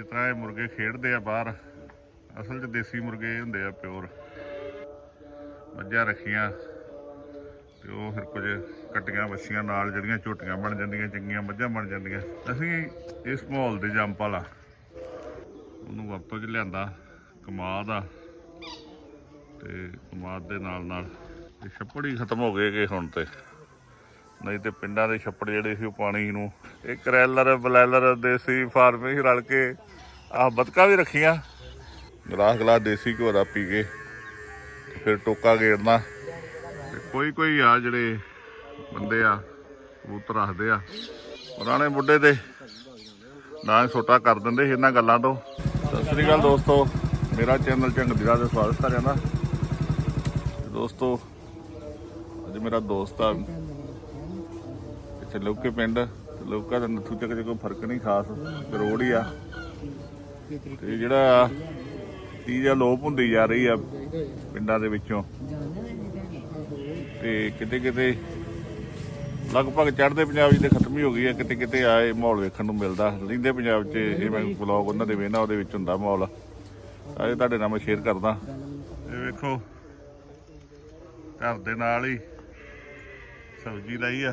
ਜਿਸ ਤਰ੍ਹਾਂ ਇਹ ਮੁਰਗੇ ਖੇਡਦੇ ਆ ਬਾਹਰ, ਅਸਲ 'ਚ ਦੇਸੀ ਮੁਰਗੇ ਹੁੰਦੇ ਆ ਪਿਓਰ। ਮੱਝਾਂ ਰੱਖੀਆਂ ਤੇ ਉਹ ਫਿਰ ਕੁਝ ਕੱਟੀਆਂ ਵੱਛੀਆਂ ਨਾਲ ਜਿਹੜੀਆਂ ਝੋਟੀਆਂ ਬਣ ਜਾਂਦੀਆਂ, ਚੰਗੀਆਂ ਮੱਝਾਂ ਬਣ ਜਾਂਦੀਆਂ। ਅਸੀਂ ਇਸ ਮਾਹੌਲ ਦੇ ਜੰਪ ਵਾਲਾ ਉਹਨੂੰ ਵਰਤੋਂ 'ਚ ਲਿਆਂਦਾ ਕਮਾਦ ਆ ਤੇ ਕਮਾਦ ਦੇ ਨਾਲ ਨਾਲ ਇਹ ਛੱਪੜ ਹੀ ਖਤਮ ਹੋ ਗਏ ਕਿ ਹੁਣ ਤੇ। ਨਹੀਂ ਤੇ ਪਿੰਡਾਂ ਦੇ ਛੱਪੜ ਜਿਹੜੇ ਸੀ ਉਹ ਪਾਣੀ ਨੂੰ ਇਹ ਕਰੈਲਰ ਬਲੈਲਰ, ਦੇਸੀ ਫਾਰਮੇ ਹੀ ਰਲ ਕੇ ਆਹ ਬਤਕਾ ਵੀ ਰੱਖੀਆਂ। ਗਲਾਸ ਗਲਾਸ ਦੇਸੀ ਘਿਓ ਦਾ ਪੀ ਕੇ ਫਿਰ ਟੋਕਾ ਗੇੜਨਾ। ਤੇ ਕੋਈ ਕੋਈ ਆ ਜਿਹੜੇ ਬੰਦੇ ਆ, ਕਬੂਤਰ ਰੱਖਦੇ ਆ ਪੁਰਾਣੇ ਬੁੱਢੇ 'ਤੇ ਨਾ ਛੋਟਾ ਕਰ ਦਿੰਦੇ ਸੀ ਇਹਨਾਂ ਗੱਲਾਂ ਤੋਂ। ਸਤਿ ਸ੍ਰੀ ਅਕਾਲ ਦੋਸਤੋ, ਮੇਰਾ ਚੈਨਲ ਚੰਗਦੀਰਾ ਦਾ ਸਵਾਗਤ ਹੈ ਨਾ। ਦੋਸਤੋ, ਅੱਜ ਮੇਰਾ ਦੋਸਤ ਆ ਅੱਛਾ ਲੋਕੇ ਪਿੰਡ, ਤੇ ਲੋਕਾਂ ਦਾ ਨੱਥੂ ਚੱਕ ਚ ਕੋਈ ਫ਼ਰਕ ਨਹੀਂ ਖਾਸ ਰੋਡ ਹੀ ਆ। ਤੇ ਜਿਹੜਾ ਚੀਜ਼ ਆ, ਲੋਪ ਹੁੰਦੀ ਜਾ ਰਹੀ ਆ ਪਿੰਡਾਂ ਦੇ ਵਿੱਚੋਂ। ਤੇ ਕਿਤੇ ਕਿਤੇ ਲਗਭਗ ਚੜ੍ਹਦੇ ਪੰਜਾਬ 'ਚ ਤੇ ਖਤਮ ਹੀ ਹੋ ਗਈ ਆ ਕਿਤੇ ਕਿਤੇ ਆਏ ਮਾਹੌਲ ਵੇਖਣ ਨੂੰ ਮਿਲਦਾ। ਰਹਿੰਦੇ ਪੰਜਾਬ 'ਚ ਇਹ ਮੈਂ ਵਲੌਗ ਉਹਨਾਂ ਦੇ ਵੇਖਣਾ ਉਹਦੇ ਵਿੱਚ ਹੁੰਦਾ ਮਾਹੌਲ। ਇਹ ਤੁਹਾਡੇ ਨਾਲ ਮੈਂ ਸ਼ੇਅਰ ਕਰਦਾ। ਇਹ ਵੇਖੋ, ਘਰ ਦੇ ਨਾਲ ਹੀ ਸਬਜ਼ੀ ਲਾਈ ਆ।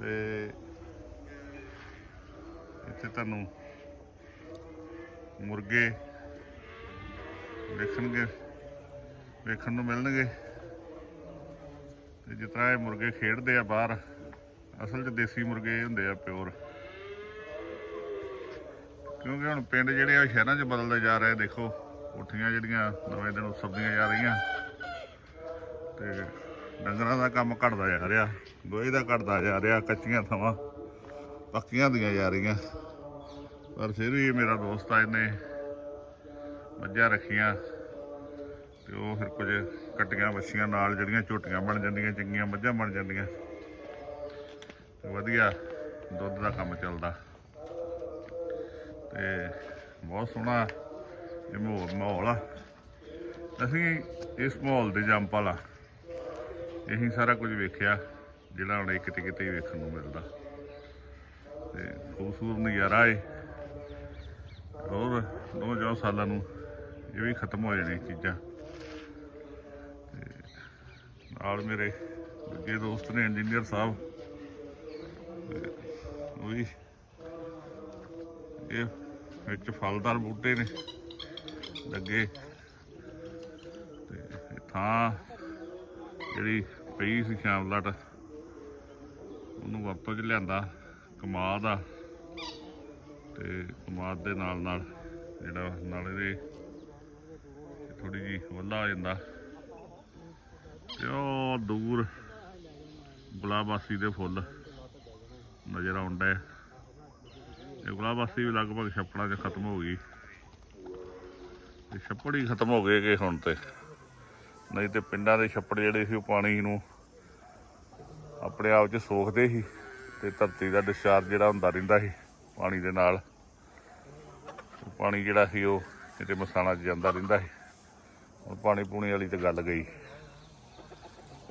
ਤੇ ਇੱਥੇ ਤੁਹਾਨੂੰ ਮੁਰਗੇ ਵੇਖਣਗੇ, ਵੇਖਣ ਨੂੰ ਮਿਲਣਗੇ। ਤੇ ਜਿਸ ਤਰ੍ਹਾਂ ਇਹ ਮੁਰਗੇ ਖੇਡਦੇ ਆ ਬਾਹਰ, ਅਸਲ 'ਚ ਦੇਸੀ ਮੁਰਗੇ ਹੁੰਦੇ ਆ ਪਿਓਰ। ਕਿਉਂਕਿ ਹੁਣ ਪਿੰਡ ਜਿਹੜੇ ਆ ਸ਼ਹਿਰਾਂ 'ਚ ਬਦਲਦੇ ਜਾ ਰਹੇ ਦੇਖੋ, ਕੋਠੀਆਂ ਜਿਹੜੀਆਂ ਨਵੇਂ ਦਿਨ ਸਬਜ਼ੀਆਂ ਜਾ ਰਹੀਆਂ। ਤੇ ਡੰਗਰਾਂ ਦਾ ਕੰਮ ਘਟਦਾ ਜਾ ਰਿਹਾ ਗੋਹੇ ਦਾ ਘਟਦਾ ਜਾ ਰਿਹਾ, ਕੱਚੀਆਂ ਥਾਵਾਂ, ਪੱਕੀਆਂ ਦੀਆਂ ਜਾ ਰਹੀਆਂ। ਪਰ ਫਿਰ ਵੀ ਮੇਰਾ ਦੋਸਤ ਆ, ਇਹਨੇ ਮੱਝਾਂ ਰੱਖੀਆਂ ਤੇ ਉਹ ਫਿਰ ਕੁਝ ਕੱਟੀਆਂ ਵੱਛੀਆਂ ਨਾਲ ਜਿਹੜੀਆਂ ਝੋਟੀਆਂ ਬਣ ਜਾਂਦੀਆਂ, ਚੰਗੀਆਂ ਮੱਝਾਂ ਬਣ ਜਾਂਦੀਆਂ। ਤੇ ਵਧੀਆ ਦੁੱਧ ਦਾ ਕੰਮ ਚੱਲਦਾ। ਤੇ ਬਹੁਤ ਸੋਹਣਾ ਇਹ ਮਾਹੌਲ ਆ। ਅਸੀਂ ਇਸ ਮਾਹੌਲ ਦੇ ਜੰਪ ਵਾਲਾ ਇਹੀ ਸਾਰਾ ਕੁਝ ਵੇਖਿਆ, ਜਿਹੜਾ ਹੁਣ ਕਿਤੇ ਕਿਤੇ ਵੇਖਣ ਨੂੰ ਮਿਲਦਾ। ਤੇ ਖੂਬਸੂਰਤ ਨਜ਼ਾਰਾ ਏ। ਹੋਰ, ਦੋ ਚਾਰ ਸਾਲਾਂ ਨੂੰ ਇਹ ਵੀ ਖਤਮ ਹੋ ਜਾਣੀ ਚੀਜ਼ਾਂ। ਤੇ ਨਾਲ ਮੇਰੇ ਦੂਜੇ ਦੋਸਤ ਨੇ ਇੰਜੀਨੀਅਰ ਸਾਹਿਬ। ਤੇ ਉਹ ਵੀ ਇਹ ਵਿੱਚ ਫਲਦਾਰ ਬੂਟੇ ਨੇ ਲੱਗੇ। ਤੇ ਥਾਂ ਜਿਹੜੀ ਪਈ ਸੀ ਸ਼ਾਮ ਸ਼ਾਮਲਾਟ ਉਹਨੂੰ ਵਰਤੋਂ 'ਚ ਲਿਆਂਦਾ, ਕਮਾਦ ਆ। ਤੇ ਕਮਾਦ ਦੇ ਨਾਲ ਨਾਲ ਜਿਹੜਾ ਨਾਲ ਇਹਦੇ ਥੋੜੀ ਜੀ ਵੱਲਾ ਆ ਜਾਂਦਾ। ਤੇ ਉਹ ਦੂਰ ਗੁਲਾਬਾਸੀ ਦੇ ਫੁੱਲ ਨਜ਼ਰ ਆਉਂਦਾ ਹੈ ਇਹ ਗੁਲਾਬਾਸੀ ਵੀ ਲਗਭਗ ਛੱਪੜਾਂ 'ਚ ਖਤਮ ਹੋ ਗਈ। ਤੇ ਛੱਪੜ ਹੀ ਖਤਮ ਹੋ ਗਏ ਕਿ ਹੁਣ ਤੇ। ਨਹੀਂ ਤੇ ਪਿੰਡਾਂ ਦੇ ਛੱਪੜ ਜਿਹੜੇ ਸੀ ਉਹ ਪਾਣੀ ਨੂੰ ਆਪਣੇ ਆਪ 'ਚ ਸੋਖਦੇ ਸੀ ਤੇ ਧਰਤੀ ਦਾ ਡਿਸਚਾਰਜ ਜਿਹੜਾ ਹੁੰਦਾ ਰਹਿੰਦਾ ਸੀ ਪਾਣੀ ਦੇ ਨਾਲ। ਪਾਣੀ ਜਿਹੜਾ ਸੀ ਉਹ ਕਿਤੇ ਮਸਾਣਾ 'ਚ ਜਾਂਦਾ ਰਹਿੰਦਾ ਸੀ। ਹੁਣ ਪਾਣੀ ਪੂਣੀ ਵਾਲੀ ਤੇ ਗੱਲ ਗਈ।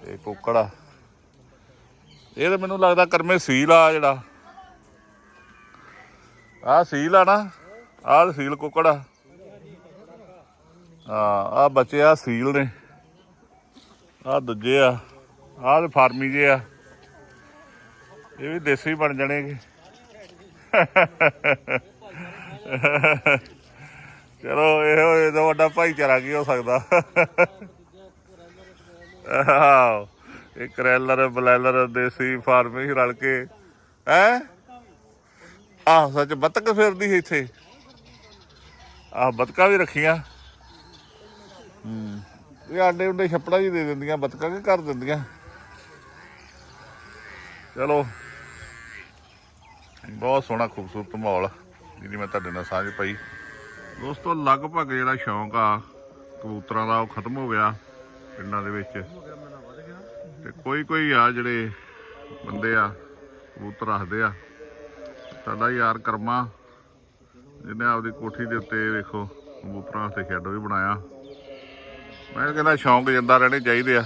ਇਹ ਕੋਕੜਾ। ਇਹ ਤਾਂ ਮੈਨੂੰ ਲੱਗਦਾ ਕਰਮੇ ਸੀਲ ਆ ਜਿਹੜਾ। ਆ ਸੀਲ ਆ ਨਾ, ਆਹ ਸੀਲ ਕੋਕੜਾ। ਹਾਂ ਆ ਬੱਚੇ ਆ ਸੀਲ ਨੇ। ਆ ਦੂਜੇ ਆ ਆਹ ਤੇ ਫਾਰਮੀ ਜੇ ਆ। ਇਹ ਵੀ ਦੇਸੀ ਬਣ ਜਾਣੇਗੇ ਚਲੋ, ਇਹੋ ਇਹ ਵੱਡਾ ਭਾਈਚਾਰਾ ਕੀ ਹੋ ਸਕਦਾ। ਆਹੋ, ਇਹ ਕਰੈਲਰ, ਬਲੈਲਰ, ਦੇਸੀ ਫਾਰਮੇ ਹੀ ਰਲ ਕੇ, ਹੈ? ਆਹ, ਸੱਚ ਬਤਕ ਫਿਰਦੀ ਸੀ ਇੱਥੇ। ਆਹ, ਬਤਕਾਂ ਵੀ ਰੱਖੀਆਂ। ਹੂੰ। ਇਹ ਆਡੇ ਉਡੇ ਛੱਪੜਾ ਜੀ ਦੇ ਦਿੰਦੀਆਂ, ਬਤਕਾਂ ਕਿ ਕਰ ਦਿੰਦੀਆਂ? ਚਲੋ। ਬਹੁਤ ਸੋਹਣਾ ਖੂਬਸੂਰਤ ਮਾਹੌਲ ਜਿਹਦੀ ਮੈਂ ਤੁਹਾਡੇ ਨਾਲ ਸਾਂਝ ਪਾਈ। ਦੋਸਤੋ, ਲਗਭਗ ਜਿਹੜਾ ਸ਼ੌਂਕ ਆ, ਕਬੂਤਰਾਂ ਦਾ, ਉਹ ਖਤਮ ਹੋ ਗਿਆ ਪਿੰਡਾਂ ਦੇ ਵਿੱਚ। ਤੇ ਕੋਈ ਕੋਈ ਆ ਜਿਹੜੇ ਬੰਦੇ ਆ, ਕਬੂਤਰ ਰੱਖਦੇ ਆ। ਸਾਡਾ ਯਾਰ ਕਰਮਾ, ਜਿਹਨੇ ਆਪਦੀ ਕੋਠੀ ਦੇ ਉੱਤੇ ਵੇਖੋ, ਕਬੂਤਰਾਂ ਵਾਸਤੇ ਸ਼ੈੱਡ ਵੀ ਬਣਾਇਆ। ਮੈਂ ਕਹਿੰਦਾ ਸ਼ੌਂਕ ਜਿੰਦਾ ਰਹਿਣੇ ਚਾਹੀਦੇ ਆ।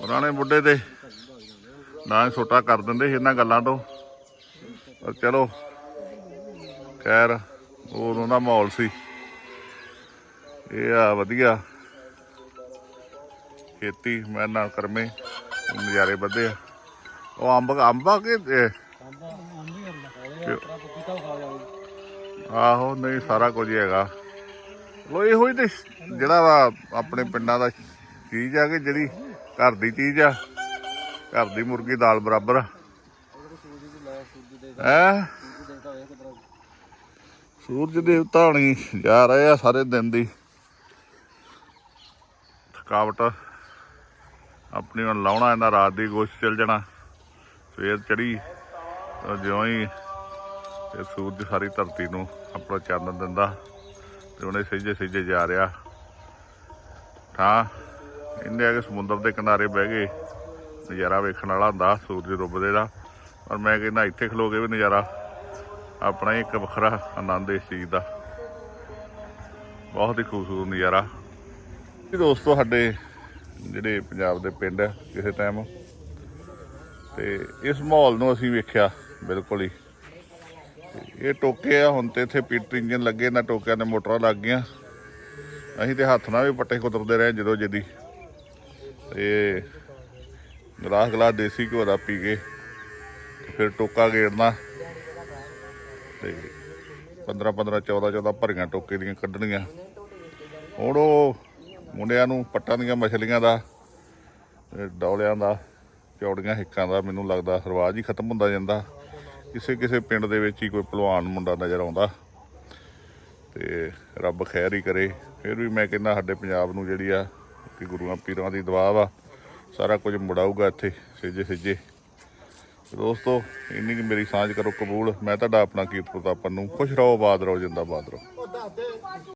ਪੁਰਾਣੇ ਬੁੱਢੇ ਤੇ ਨਾ ਹੀ ਛੋਟਾ ਕਰ ਦਿੰਦੇ ਸੀ ਇਹਨਾਂ ਗੱਲਾਂ ਤੋਂ। ਪਰ ਚਲੋ, ਖੈਰ, ਉਦੋਂ ਦਾ ਮਾਹੌਲ ਸੀ। ਇਹ ਆ ਵਧੀਆ। ਖੇਤੀ ਮੈਂ ਨਾਲ ਕਰਮੇ, ਨਜ਼ਾਰੇ ਵਧੇ ਆ। ਉਹ ਅੰਬ, ਅੰਬਾ ਕਿ, ਇਹ? ਆਹੋ, ਨਹੀਂ, ਸਾਰਾ ਕੁਝ ਹੈਗਾ। ਲੋ ਇਹੋ ਹੀ ਤੇ ਜਿਹੜਾ ਵਾ ਆਪਣੇ ਪਿੰਡਾਂ ਦਾ ਚੀਜ਼ ਆ ਕਿ ਜਿਹੜੀ ਘਰ ਦੀ ਚੀਜ਼ ਆ, ਘਰ ਦੀ ਮੁਰਗੀ ਦਾਲ ਬਰਾਬਰ ਆ। ਹੈ? ਸੂਰਜ ਦੇਵਤਾ ਹਣੀ ਜਾ ਰਹੇ ਆ ਸਾਰੇ ਦਿਨ ਦੀ। ਥਕਾਵਟ ਆਪਣੀ ਹੁਣ ਲਾਉਣਾ ਇਹਨਾਂ ਰਾਤ ਦੀ ਗੋਸ਼ ਚੱਲ ਜਾਣਾ। ਸਵੇਰ ਚੜੀ ਜਿਉਂ ਹੀ ਸੂਰਜ ਸਾਰੀ ਧਰਤੀ ਨੂੰ ਆਪਣਾ ਚਾਨਣ ਦਿੰਦਾ। ਤੇ ਉਹਨੇ ਸਿੱਜੇ ਸਿੱਜੇ ਜਾ ਰਿਹਾ। ਤਾਂ ਇੰਨੇ ਆ ਕੇ ਸਮੁੰਦਰ ਦੇ ਕਿਨਾਰੇ ਬਹਿ ਗਏ। ਨਜ਼ਾਰਾ ਵੇਖਣ ਵਾਲਾ ਹੁੰਦਾ, ਸੂਰਜ ਡੁੱਬਦੇ ਦਾ। ਔਰ ਮੈਂ ਕਹਿੰਦਾ, ਇੱਥੇ ਖਲੋ ਕੇ ਵੀ ਨਜ਼ਾਰਾ। ਆਪਣਾ ਹੀ ਇੱਕ ਵੱਖਰਾ ਆਨੰਦ ਇਸ ਚੀਜ਼ ਦਾ। ਬਹੁਤ ਹੀ ਖੂਬਸੂਰਤ ਨਜ਼ਾਰਾ। ਇਹ ਦੋਸਤੋ, ਸਾਡੇ ਜਿਹੜੇ ਪੰਜਾਬ ਦੇ ਪਿੰਡ ਆ, ਕਿਸੇ ਟਾਈਮ ਤੇ ਇਸ ਮਾਹੌਲ ਨੂੰ ਅਸੀਂ ਵੇਖਿਆ, ਬਿਲਕੁਲ ਹੀ। ਇਹ ਟੋਕੇ ਆ, ਹੁਣ ਤੇ ਇੱਥੇ ਪੀਟਰ ਇੰਜਨ ਲੱਗੇ ਨਾ ਟੋਕਿਆਂ 'ਤੇ ਮੋਟਰਾਂ ਲੱਗ ਗਈਆਂ। ਅਸੀਂ ਤੇ ਹੱਥ ਨਾਲ ਵੀ ਪੱਟੇ ਕੁਤਰਦੇ ਰਹੇ ਜਦੋਂ ਜਦੀ। ਤੇ ਗਲਾਸ ਗਲਾਸ ਦੇਸੀ ਘਿਓ ਦਾ ਪੀ ਕੇ ਫਿਰ ਟੋਕਾ ਗੇੜਨਾ। ਤੇ 15 15 14 14 ਭਰੀਆਂ ਟੋਕੇ ਦੀਆਂ ਕੱਢਣੀਆਂ। ਹੁਣ ਉਹ ਮੁੰਡਿਆਂ ਨੂੰ ਪੱਟਾਂ ਦੀਆਂ ਮਛਲੀਆਂ ਦਾ ਤੇ ਡੌਲਿਆਂ ਦਾ, ਚੌੜੀਆਂ ਹਿੱਕਾਂ ਦਾ ਮੈਨੂੰ ਲੱਗਦਾ ਰਿਵਾਜ ਹੀ ਖਤਮ ਹੁੰਦਾ ਜਾਂਦਾ। ਕਿਸੇ ਕਿਸੇ ਪਿੰਡ ਦੇ ਵਿੱਚ ਹੀ ਕੋਈ ਪਹਿਲਵਾਨ ਮੁੰਡਾ ਨਜ਼ਰ ਆਉਂਦਾ ਤੇ ਰੱਬ ਖੈਰ ਹੀ ਕਰੇ। ਫਿਰ ਵੀ ਮੈਂ ਕਹਿੰਦਾ ਸਾਡੇ ਪੰਜਾਬ ਨੂੰ ਜਿਹੜੀ ਆ, ਕਿ ਗੁਰੂਆਂ ਪੀਰਾਂ ਦੀ ਦੁਆ ਵਾ, ਸਾਰਾ ਕੁਝ ਮੁੜਾਊਗਾ ਇੱਥੇ ਸਿੱਜੇ ਸਿੱਜੇ ਦੋਸਤੋ, ਇੰਨੀ ਕੁ ਮੇਰੀ ਸਾਂਝ ਕਰੋ ਕਬੂਲ, ਮੈਂ ਤੁਹਾਡਾ ਆਪਣਾ ਕੀਰਤ ਪ੍ਰਤਾਪਨ ਨੂੰ ਖੁਸ਼ ਰਹੋ, ਬਾਦ ਰਹੋ, ਜਿੰਦਾਬਾਦ ਰਹੋ।